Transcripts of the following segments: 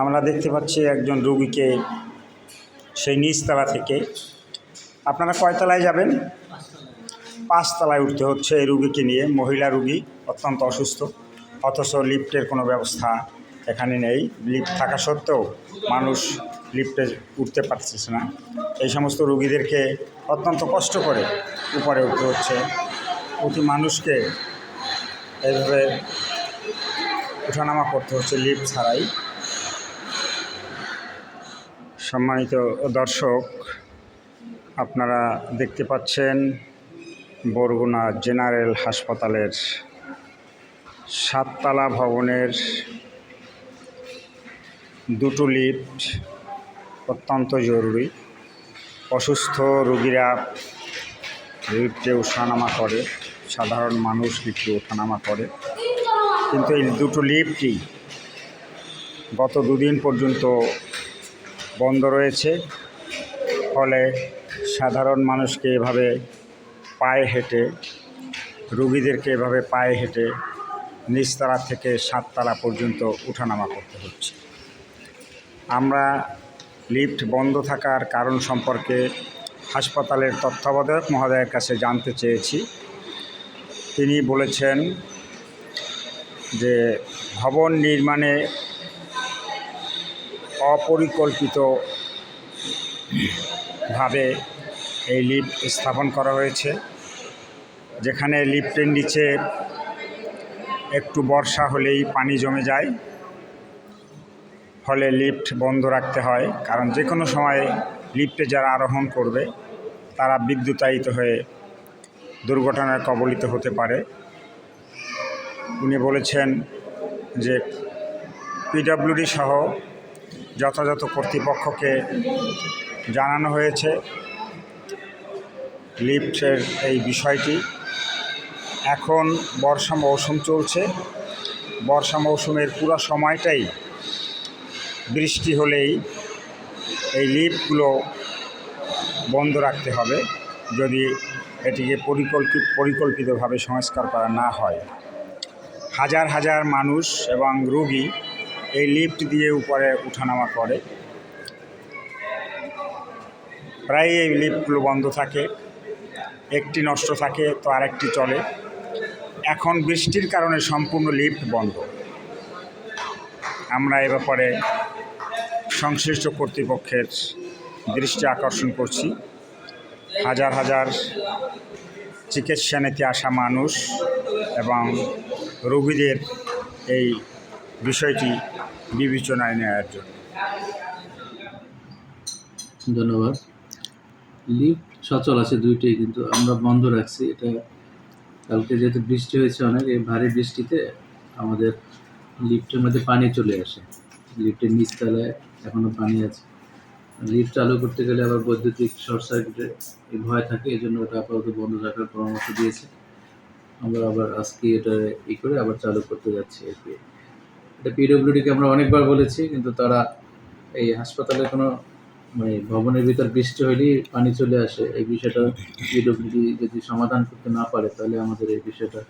আমরা দেখতে পাচ্ছি একজন রুগীকে সেই নিচতলা থেকে। আপনারা কয়তলায় যাবেন? পাঁচতলায় উঠতে হচ্ছে এই রুগীকে নিয়ে। মহিলা রুগী অত্যন্ত অসুস্থ, অথচ লিফটের কোনো ব্যবস্থা এখানে নেই। লিফট থাকা সত্ত্বেও মানুষ লিফটে উঠতে পারতেছে না। এই সমস্ত রুগীদেরকে অত্যন্ত কষ্ট করে উপরে উঠতে হচ্ছে। প্রতি মানুষকে এইভাবে ওঠানামা করতে হচ্ছে লিফট ছাড়াই। সম্মানিত দর্শক, আপনারা দেখতে পাচ্ছেন বরগুনা জেনারেল হাসপাতালের সাততলা ভবনের দুটো লিফট অত্যন্ত জরুরি। অসুস্থ রোগীরা লিফটে ওঠানামা করে, সাধারণ মানুষ লিফটে ওঠানামা করে। কিন্তু এই দুটো লিফটই গত দুদিন পর্যন্ত বন্ধ রয়েছে। ফলে সাধারণ মানুষকে এভাবে পায়ে হেঁটে, রুগীদেরকে এভাবে পায়ে হেঁটে নিচতলা থেকে সাততলা পর্যন্ত উঠানামা করতে হচ্ছে। আমরা লিফট বন্ধ থাকার কারণ সম্পর্কে হাসপাতালের তত্ত্বাবধায়ক মহোদয়ের কাছে জানতে চেয়েছি। তিনি বলেছেন যে ভবন নির্মাণে অপরিকল্পিত ভাবে এই লিফট স্থাপন করা হয়েছে, যেখানে লিফটের নিচে একটু বর্ষা হলেই পানি জমে যায়। ফলে লিফট বন্ধ রাখতে হয়, কারণ যে কোনো সময় লিফটে যারা আরোহণ করবে, তারা বিদ্যুতায়িত হয়ে দুর্ঘটনায় কবলিত হতে পারে। উনি বলেছেন যে পিডাব্লিউডি সহ যথাযথ কর্তৃপক্ষকে জানানো হয়েছে লিফটের এই বিষয়টি। এখন বর্ষা মৌসুম চলছে। বর্ষা মৌসুমের পুরো সময়টাই বৃষ্টি হলেই এই লিফটগুলো বন্ধ রাখতে হবে, যদি এটিকে পরিকল্পিত পরিকল্পিতভাবে সংস্কার করা না হয়। হাজার হাজার মানুষ এবং রুগী এই লিফট দিয়ে উপরে উঠানামা করে। প্রায় এই লিফটগুলো বন্ধ থাকে, একটি নষ্ট থাকে, তো আরেকটি চলে। এখন বৃষ্টির কারণে সম্পূর্ণ লিফট বন্ধ। আমরা এ ব্যাপারে সংশ্লিষ্ট কর্তৃপক্ষের দৃষ্টি আকর্ষণ করছি। হাজার হাজার চিকিৎসা নিতে আসা মানুষ এবং রোগীদের এই বিষয়টি বিবেচনায় নেওয়ার জন্য। ধন্যবাদ। লিফট সচল আছে দুইটাই, কিন্তু আমরা বন্ধ রাখছি। এটা কালকে যেহেতু বৃষ্টি হয়েছে অনেক, এই ভারী বৃষ্টিতে আমাদের লিফটের মধ্যে পানি চলে আসে। লিফটের নিচতলায় এখনও পানি আছে। লিফট চালু করতে গেলে আবার বৈদ্যুতিক শর্ট সার্কিটের ভয় থাকে, এই জন্য ওটা আপাতত বন্ধ রাখার পরামর্শ দিয়েছে। আমরা আবার আজকে এটা ই করে আবার চালু করতে যাচ্ছি আর কি। এটা পিডব্লিউডিকে আমরা অনেকবার বলেছি কিন্তু তারা এই হাসপাতালে কোনো মানে ভবনের ভিতর বৃষ্টি হলেই পানি চলে আসে। এই বিষয়টা পিডব্লিউডি যদি সমাধান করতে না পারে তাহলে আমাদের এই বিষয়টা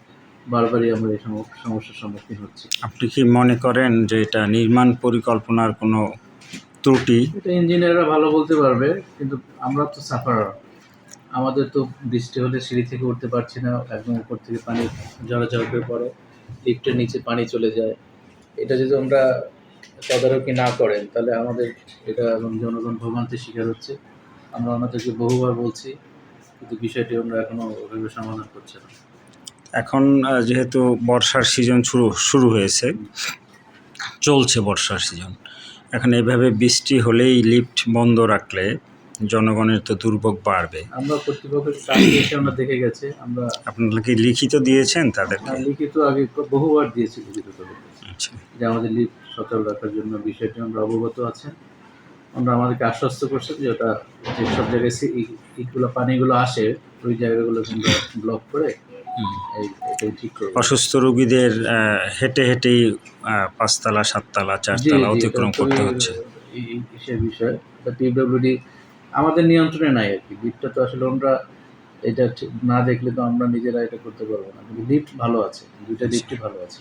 বারবারই আমরা এই সম- সমস্যার সম্মুখীন হচ্ছি। আপনি কি মনে করেন যে এটা নির্মাণ পরিকল্পনার কোনো ত্রুটি? এটা ইঞ্জিনিয়াররা ভালো বলতে পারবে কিন্তু আমরা তো সাফার আমাদের তো বৃষ্টি হলে সিঁড়ি থেকে উঠতে পারছি না একদম উপর থেকে পানি ঝড়াঝড় হয়ে পড়ে লিফটের নিচে পানি চলে যায়। এটা যদি আমরা তদারকি না করেন তাহলে আমাদের এটা এবং জনগণ ভোগান্তির শিকার হচ্ছে। আমরা ওনাদেরকে বহুবার বলছি কিন্তু বিষয়টি আমরা এখনও ওভাবে সমাধান করছি না। এখন যেহেতু বর্ষার সিজন শুরু শুরু হয়েছে চলছে বর্ষার সিজন এখন এইভাবে বৃষ্টি হলেই লিফট বন্ধ রাখলে জনগণের তো দুর্ভোগ বাড়বে। আমরা কর্তৃপক্ষের কাছে এসে আমরা দেখে গেছে আমরা আপনারা কি লিখিত দিয়েছেন তাদেরকে? লিখিত আগে বহুবার দিয়েছি লিখিত আচ্ছা যে আমাদের লিফট সচল রাখার জন্য বিষয়টি আমরা অবগত আছেন আমরা আমাদেরকে আশ্বস্ত করছেন যে ওটা যেসব জায়গায় ইটগুলো পানিগুলো আসে ওই জায়গাগুলো কিন্তু ব্লক করে অসুস্থ রোগীদের হেঁটে হেঁটেই পাঁচতলা সাততলা চারতলা অতিক্রম করতে হচ্ছে। সে বিষয় পিডব্লিউডি আমাদের নিয়ন্ত্রণে নাই আর কি। লিফটটা তো আসলে আমরা এটা না দেখলে তো আমরা নিজেরা এটা করতে পারব না। কিন্তু লিফট ভালো আছে। দুইটা লিফটই ভালো আছে।